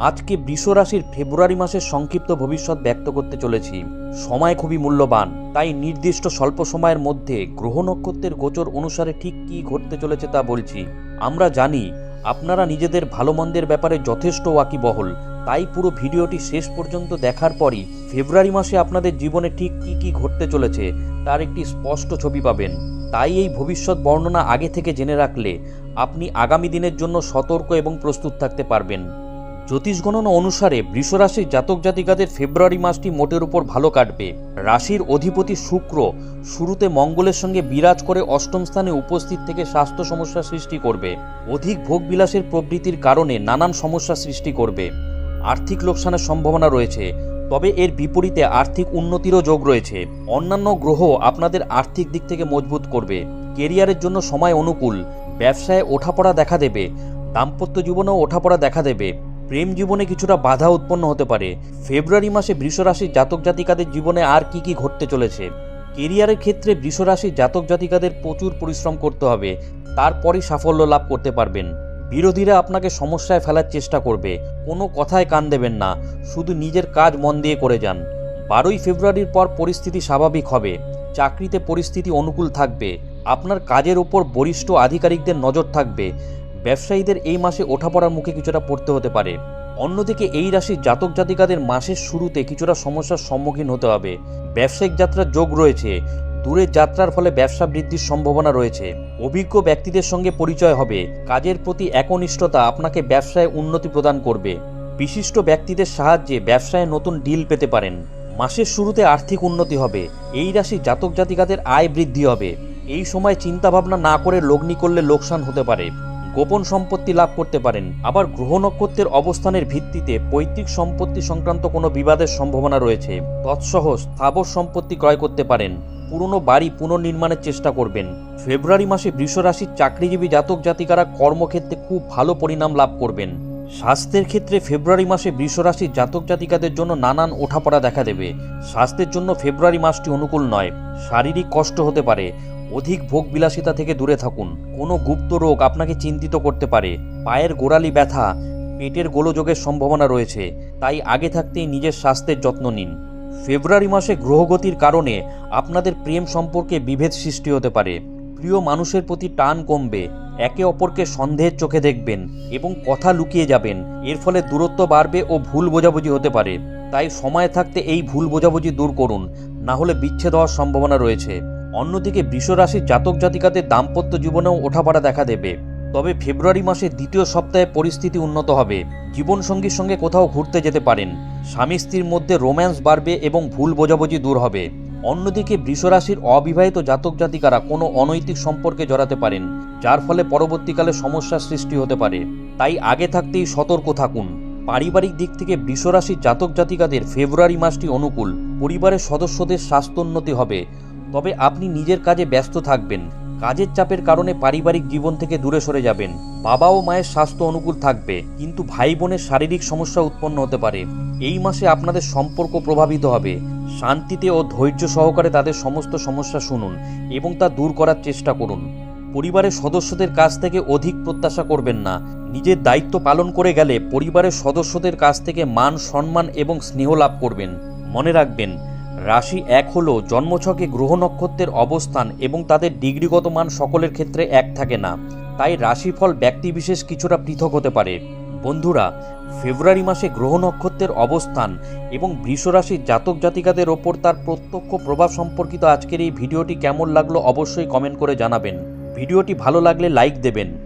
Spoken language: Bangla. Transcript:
আজকে রাশির ফেব্রুয়ারি মাসের সংক্ষিপ্ত ভবিষ্যৎ ব্যক্ত করতে চলেছি। সময় খুবই মূল্যবান, তাই নির্দিষ্ট স্বল্প সময়ের মধ্যে গ্রহ নক্ষত্রের গোচর অনুসারে ঠিক কী ঘটতে চলেছে তা বলছি। আমরা জানি, আপনারা নিজেদের ভালো মন্দের ব্যাপারে যথেষ্ট ওয়াকিবহল, তাই পুরো ভিডিওটি শেষ পর্যন্ত দেখার পরই ফেব্রুয়ারি মাসে আপনাদের জীবনে ঠিক কী কী ঘটতে চলেছে, তার একটি স্পষ্ট ছবি পাবেন। তাই এই ভবিষ্যৎ বর্ণনা আগে থেকে জেনে রাখলে আপনি আগামী দিনের জন্য সতর্ক এবং প্রস্তুত থাকতে পারবেন। জ্যোতিষ গণনা অনুসারে বৃষরাশির জাতক জাতিকাদের ফেব্রুয়ারি মাসটি মোটের উপর ভালো কাটবে। রাশির অধিপতি শুক্র শুরুতে মঙ্গলের সঙ্গে বিরাজ করে অষ্টম স্থানে উপস্থিত থেকে স্বাস্থ্য সমস্যা সৃষ্টি করবে। অধিক ভোগবিলাসের প্রবৃত্তির কারণে নানান সমস্যা সৃষ্টি করবে। আর্থিক লোকসানের সম্ভাবনা রয়েছে, তবে এর বিপরীতে আর্থিক উন্নতিরও যোগ রয়েছে। অন্যান্য গ্রহ আপনাদের আর্থিক দিক থেকে মজবুত করবে। কেরিয়ারের জন্য সময় অনুকূল, ব্যবসায় ওঠাপড়া দেখা দেবে, দাম্পত্য জীবনেও ওঠাপড়া দেখা দেবে। প্রেম জীবনে কিছুটা বাধা উৎপন্ন হতে পারে। ফেব্রুয়ারি মাসে বৃষরাশির জাতক জাতিকাদের জীবনে আর কি কি ঘটতে চলেছে? কেরিয়ারের ক্ষেত্রে বৃষরাশির জাতক জাতিকাদের প্রচুর পরিশ্রম করতে হবে। তারপরই সাফল্য লাভ করতে পারবেন। বিরোধীরা আপনাকে সমস্যায় ফেলার চেষ্টা করবে। কোনো কথায় কান দেবেন না। শুধু নিজের কাজ মন দিয়ে করে যান। বারোই ফেব্রুয়ারির পর পরিস্থিতি স্বাভাবিক হবে। চাকরিতে পরিস্থিতি অনুকূল থাকবে। আপনার কাজের ওপর বরিষ্ঠ আধিকারিকদের নজর থাকবে। ব্যবসায়ীদের এই মাসে ওঠাপড়ার মুখে কিছুটা পড়তে হতে পারে। অন্যদিকে এই রাশির জাতক জাতিকাদের মাসের শুরুতে কিছুটা সমস্যার সম্মুখীন হতে হবে। ব্যবসায়িক যাত্রার যোগ রয়েছে। দূরের যাত্রার ফলে ব্যবসা বৃদ্ধির সম্ভাবনা রয়েছে। অভিজ্ঞ ব্যক্তিদের সঙ্গে পরিচয় হবে। কাজের প্রতি একনিষ্ঠতা আপনাকে ব্যবসায় উন্নতি প্রদান করবে। বিশিষ্ট ব্যক্তিদের সাহায্যে ব্যবসায় নতুন ডিল পেতে পারেন। মাসের শুরুতে আর্থিক উন্নতি হবে। এই রাশি জাতক জাতিকাদের আয় বৃদ্ধি হবে। এই সময় চিন্তাভাবনা না করে লগ্নি করলে লোকসান হতে পারে। গোপন সম্পত্তি লাভ করতে পারেন। আবার গ্রহ নক্ষত্রের অবস্থানের ভিত্তিতে পৈতৃক সম্পত্তি সংক্রান্ত কোনো বিবাদের সম্ভাবনা রয়েছে। তৎসহ স্থাবর সম্পত্তি ক্রয় করতে পারেন। পুরনো বাড়ি পুনর্নির্মাণের চেষ্টা করবেন। ফেব্রুয়ারি মাসে বৃষরাশির চাকরিজীবী জাতক জাতিকারা কর্মক্ষেত্রে খুব ভালো পরিণাম লাভ করবেন। স্বাস্থ্যের ক্ষেত্রে ফেব্রুয়ারি মাসে বৃষরাশির জাতক জাতিকাদের জন্য নানান ওঠাপড়া দেখা দেবে। স্বাস্থ্যের জন্য ফেব্রুয়ারি মাসটি অনুকূল নয়। শারীরিক কষ্ট হতে পারে। অধিক ভোগ বিলাসিতা থেকে দূরে থাকুন। কোনো গুপ্ত রোগ আপনাকে চিন্তিত করতে পারে। পায়ের গোড়ালি ব্যথা, পেটের গোলযোগের সম্ভাবনা রয়েছে, তাই আগে থাকতেই নিজের স্বাস্থ্যের যত্ন নিন। ফেব্রুয়ারি মাসে গ্রহগতির কারণে আপনাদের প্রেম সম্পর্কে বিভেদ সৃষ্টি হতে পারে। প্রিয় মানুষের প্রতি টান কমবে, একে অপরকে সন্দেহের চোখে দেখবেন এবং কথা লুকিয়ে যাবেন। এর ফলে দূরত্ব বাড়বে ও ভুল বোঝাবুঝি হতে পারে। তাই সময় থাকতে এই ভুল বোঝাবুঝি দূর করুন, না হলে বিচ্ছেদ হওয়ার সম্ভাবনা রয়েছে। অন্যদিকে বৃষরাশির জাতক জাতিকাদের দাম্পত্য জীবনেও ওঠাপড়া দেখা দেবে। তবে ফেব্রুয়ারি মাসের দ্বিতীয় সপ্তাহে পরিস্থিতি উন্নত হবে। জীবনসঙ্গীর সঙ্গে কোথাও ঘুরতে যেতে পারেন। স্বামী স্ত্রীর মধ্যে রোম্যান্স বাড়বে এবং ভুল বোঝাবুঝি দূর হবে। অন্যদিকে বৃষরাশির অবিবাহিত জাতক জাতিকারা কোনো অনৈতিক সম্পর্কে জড়াতে পারেন, যার ফলে পরবর্তীকালে সমস্যার সৃষ্টি হতে পারে। তাই আগে থাকতেই সতর্ক থাকুন। পারিবারিক দিক থেকে বৃষরাশির জাতক জাতিকাদের ফেব্রুয়ারি মাসটি অনুকূল। পরিবারের সদস্যদের স্বাস্থ্যোন্নতি হবে। তবে আপনি নিজের কাজে ব্যস্ত থাকবেন। কাজের চাপের কারণে পারিবারিক জীবন থেকে দূরে সরে যাবেন। বাবা ও মায়ের স্বাস্থ্য অনুকূল থাকবে, কিন্তু ভাই বোনের শারীরিক সমস্যা উৎপন্ন হতে পারে। এই মাসে আপনাদের সম্পর্ক প্রভাবিত হবে। শান্তিতে ও ধৈর্য সহকারে তাদের সমস্ত সমস্যা শুনুন এবং তা দূর করার চেষ্টা করুন। পরিবারের সদস্যদের কাছ থেকে অধিক প্রত্যাশা করবেন না। নিজের দায়িত্ব পালন করে গেলে পরিবারের সদস্যদের কাছ থেকে মান সম্মান এবং স্নেহ লাভ করবেন। মনে রাখবেন রাশি এক হলো জন্মছকে গ্রহ নক্ষত্রের অবস্থান এবং তাদের ডিগ্রিগত মান সকলের ক্ষেত্রে এক থাকে না। তাই রাশিফল ব্যক্তিবিশেষ কিছুটা পৃথক হতে পারে। বন্ধুরা, ফেব্রুয়ারি মাসে গ্রহ নক্ষত্রের অবস্থান এবং বৃষরাশির জাতক জাতিকাদের ওপর তার প্রত্যক্ষ প্রভাব সম্পর্কিত আজকের এই ভিডিওটি কেমন লাগল অবশ্যই কমেন্ট করে জানাবেন। ভিডিওটি ভালো লাগলে লাইক দেবেন।